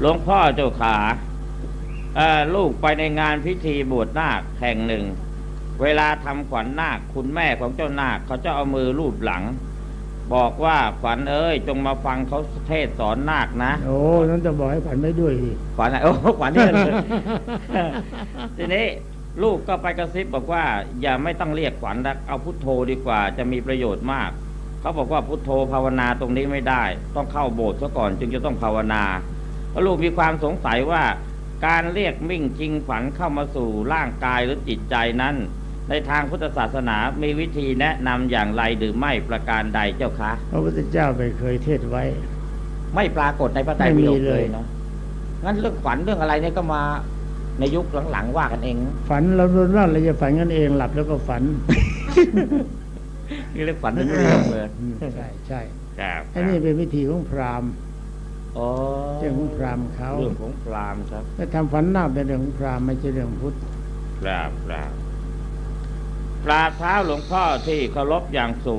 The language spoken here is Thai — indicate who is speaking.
Speaker 1: หลวงพ่อเจ้าขาเอ่อลูกไปในงานพิธีบวชนาคแห่งหนึ่ง เวลาทำขวัญนาคคุณแม่ของเจ้านาคเขาจะเอามือลูบหลัง บอกว่าขวัญเอ้ย จงมาฟังเขาเทศสอนนาคนะ
Speaker 2: โอ้นั้นจะบอกให้ฝันไม่ด้วยดิ
Speaker 1: ขวัญอะไรโอ้ขวัญนี่เลยทีนี้ลูกก็ไปกระซิบบอกว่า อย่าไม่ต้องเรียกขวัญนะเอาพุทโธดีกว่าจะมีประโยชน์มาก เขาบอกว่าพุทโธภาวนาตรงนี้ไม่ได้ ต้องเข้าโบสถ์ซะก่อนจึงจะต้องภาวนาแล้วลูกมีความสงสัยว่าการเรียกมิ่งจริงฝันเข้ามาสู่ร่างกายหรือจิตใจนั้น ในทางพุทธศาสนามีวิธีแนะนำอย่างไรหรือไม่ประการใดเจ้าคะ
Speaker 2: พระพุทธเจ้าไปเคยเทศไว้
Speaker 1: ไม่ปรากฏในพระไตรปิฎก
Speaker 2: ไม่มี
Speaker 1: เล
Speaker 2: เลย
Speaker 1: ยเนาะงั้นเรื่องขวัญเรื่องอะไรเนี่ยก็มาในยุคหลังๆว่ากันเอง
Speaker 2: ฝันเราโดนว่าเราจะฝันกันเองหลับแล้วก็ฝัน
Speaker 1: นี่เรียกฝันเป็นเรื่องเลย
Speaker 2: อืมใช่ใช่
Speaker 1: ครับ
Speaker 2: ไอ้นี่เป็นวิธีของพราหมณ์
Speaker 1: อ๋อ
Speaker 2: เรื่องของพราหมณ์เขา
Speaker 1: เรื่องของพราหมณ์ครับ
Speaker 2: แต่ทำฝันหน้าเป็นเรื่องของพราหมณ์ไม่ใช่เรื่องพุทธ
Speaker 1: ครับครับกราบเท้าหลวงพ่อที่เคารพอย่างสูง